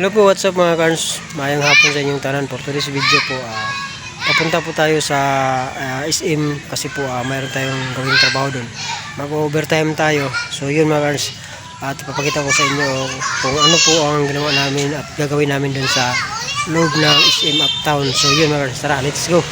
Hello po, what's up mga Carns? Mayang hapon sa inyong tanan. For today's video po, ah, papunta po tayo sa ah, SM kasi po ah, mayroon tayong gawing trabaho doon. Mag-overtime tayo. So yun mga Carns, at ipapakita ko sa inyo kung ano po ang ginawa namin at gagawin namin doon sa loob ng SM Uptown. So yun mga Carns, tara, let's go!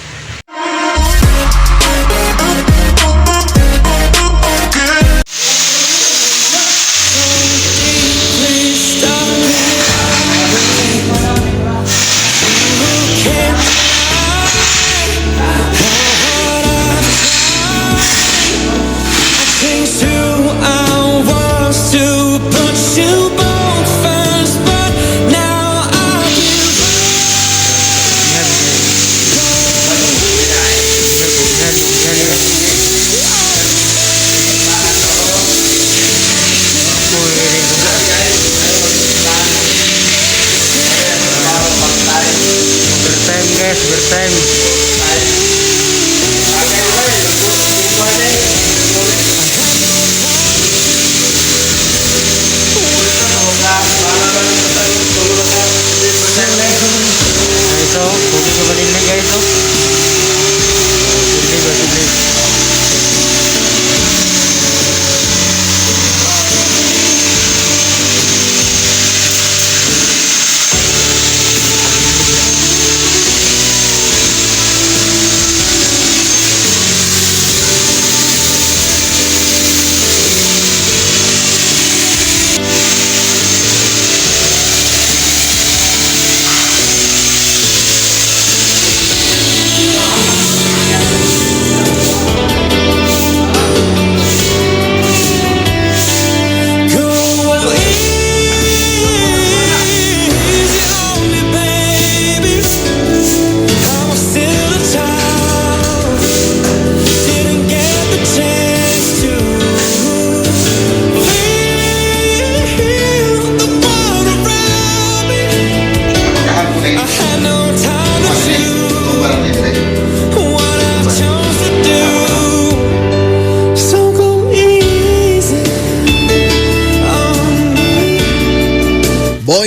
Guys,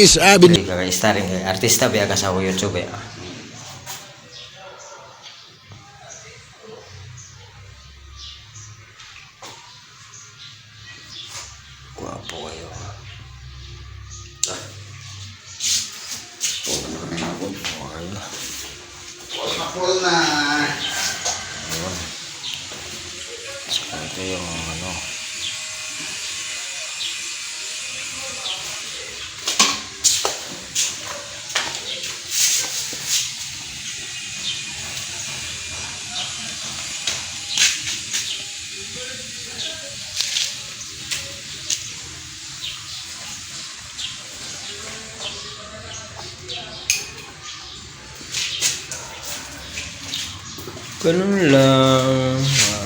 Boys Avenue. Hindi ka starring kay artista biya ka sa YouTube eh. Guwapo kayo. Saka ito yung ano. Ganun lang. Ah.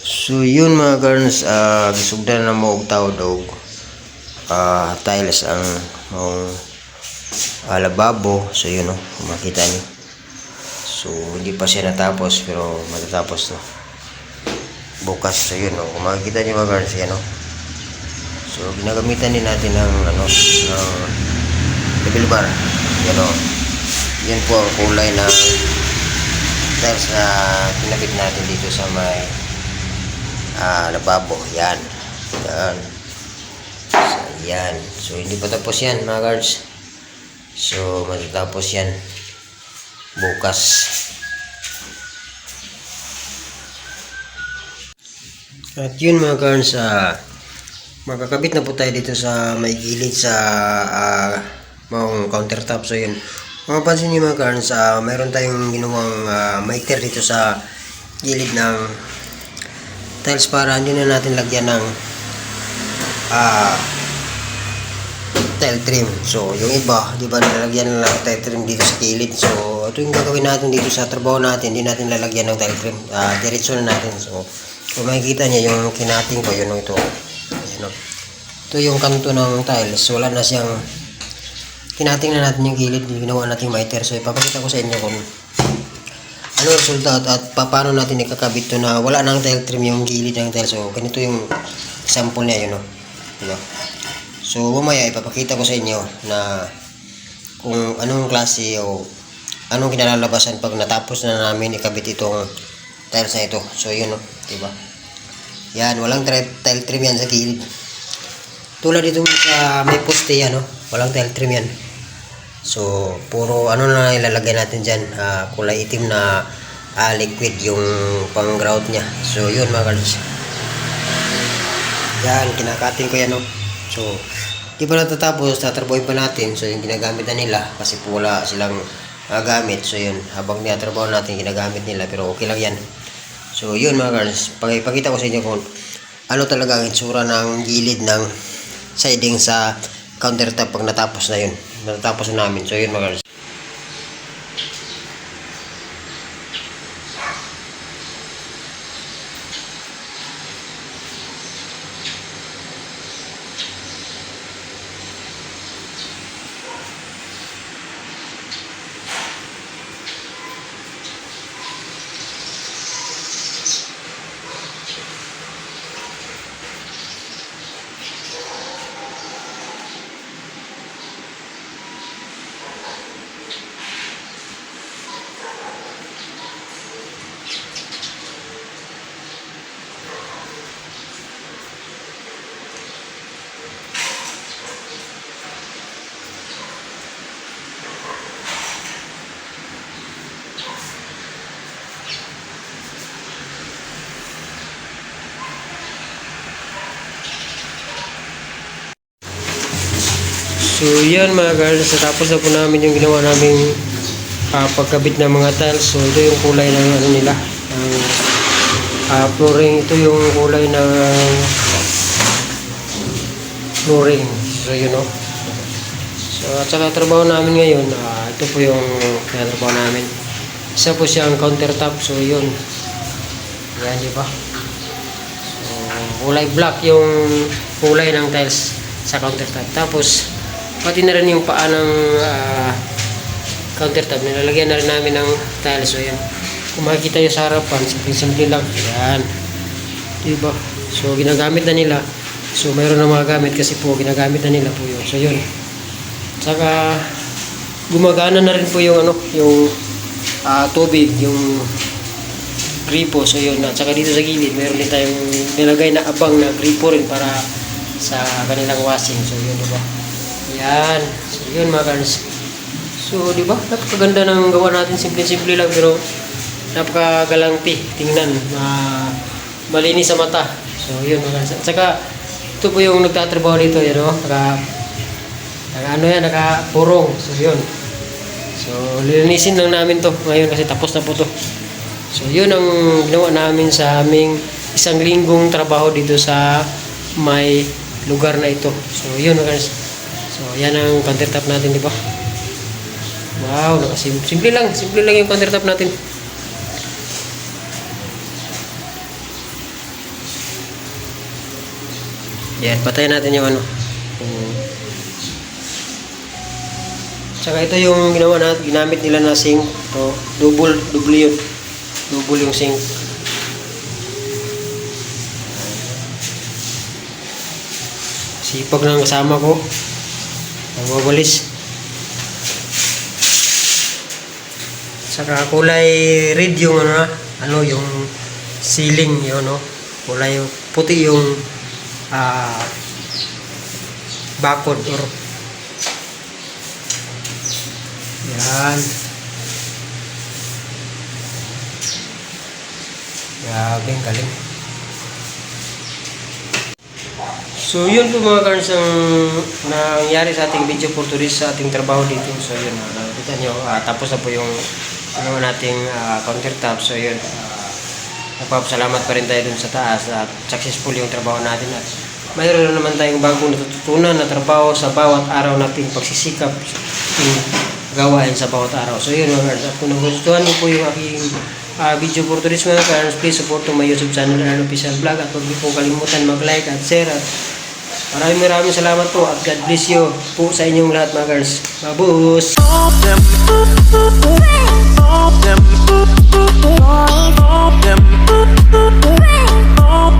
So yun mga girls, uh, gisugdan na mo og tawad og ah, tiles ang mong ah, lababo. So yun oh, kung makita niyo. So hindi pa siya natapos pero matatapos to bukas so yun oh. kung makikita nyo mga guards yan oh. so ginagamitan din natin ng ano ng level bar. Yan oh. yan po ang kulay na tiles na kinabit natin dito sa may ah, lababo. Yan yan so yan so hindi pa tapos yan mga guards so matatapos yan bukas At yun mga karns, ah, makakabit na po tayo dito sa may gilid sa ah, mga countertop. So yun, mapapansin niyo mga karns, ah, mayroon tayong ginawang ah, miter dito sa gilid ng tiles para hindi na natin lagyan ng ah, tile trim. So yung iba, di ba nilalagyan na lang tile trim dito sa gilid. So ito yung gagawin natin dito sa trabaho natin, hindi natin lalagyan ng tile trim. Ah, diretso na natin. So kung makikita niya yung kinating ko, yun o ito. Ayan o. Ito yung kanto ng tiles. Wala na siyang tinatingnan natin yung gilid, ginawa natin miter. So, ipapakita ko sa inyo kung ano resulta at, at pa- paano natin ikakabit to na wala nang tile trim yung gilid ng tile. So, ganito yung sample niya, yun o. Diba? So, mamaya ipapakita ko sa inyo na kung anong klase o anong kinalalabasan pag natapos na namin ikabit itong tiles na ito. So, yun o. Diba? Yan, walang tile trim yan sa gilid. Tulad dito sa may poste yan, no? Walang tile trim yan. So, puro ano na ilalagay natin dyan, ah, kulay itim na ah, liquid yung pang grout niya. So, yun mga kalds. Yan, kinakatin ko yan, no? So, di pa natatapos, tatrabuhin pa natin. So, yung ginagamit na nila, kasi wala silang ah, gamit. So, yun, habang tinatrabaho natin, ginagamit nila, pero okay lang yan. So, yun mga girls, pagkipakita ko sa inyo kung ano talaga ang itsura ng gilid ng siding sa countertop pag natapos na yun. Natapos na namin. So, yun mga girls. So yan mga girls, tapos na po namin yung ginawa naming ah, pagkabit ng mga tiles. So ito yung kulay ng ano nila, ng ah, flooring. Ito yung kulay ng flooring. So yun o. So at saka trabaho namin ngayon, ah, ito po yung trabaho namin. Isa po siyang countertop. So yun. Yan di ba? So kulay black yung kulay ng tiles sa countertop. Tapos pati na rin yung paa ng ah, countertop. Nilalagyan na rin namin ng tiles. So, yan. Kung makikita nyo sa harapan, simple-simple lang. Yan. Diba? So, ginagamit na nila. So, mayroon na mga gamit kasi po, ginagamit na nila po yun. So, yun. Saka, gumagana na rin po yung ano, yung ah, tubig, yung gripo. So, yun. At saka dito sa gilid, mayroon din tayong nilagay na abang na gripo rin para sa kanilang washing. So, yun, diba? Yan. So, yun mga guys. So, di ba? Napakaganda ng gawa natin. Simple-simple lang pero napakagalanti. Tingnan. Ma malinis sa mata. So, yun mga guys. At saka, ito po yung nagtatrabaho dito. Yan o. Naka, naka ano yan, nakapurong. So, yun. So, lilinisin lang namin to ngayon kasi tapos na po to. So, yun ang ginawa namin sa aming isang linggong trabaho dito sa may lugar na ito. So, yun mga guys. Yan ang countertop natin, di ba? Wow, nakasim simple lang. Simple lang yung countertop natin. Yan, patayin natin yung ano. Tsaka ito yung ginawa natin, ginamit nila na sink. Ito, double, double yun. Double yung sink. Sipag ng kasama ko. Nagwawalis. Saka kulay red yung ano ano yung ceiling yun no. Kulay puti yung ah bakod or yan. Grabe, galing. So yun po mga karns ang nangyari sa ating video for today sa ating trabaho dito. So yun, uh, nakikita nyo, ah, tapos na po yung ano nating uh, countertop. So yun, uh, nagpapasalamat pa rin tayo dun sa taas at successful yung trabaho natin at mayroon na naman tayong bagong natututunan na trabaho sa bawat araw nating pagsisikap ating gawain sa bawat araw. So yun mga karns, at kung nagustuhan niyo po yung aking ah, video for today's mga karns, please support to my YouTube channel and official vlog at huwag niyo kalimutan mag-like at share at Maraming maraming salamat po at God bless you po sa inyong lahat mga girls. Babus!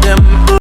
Them,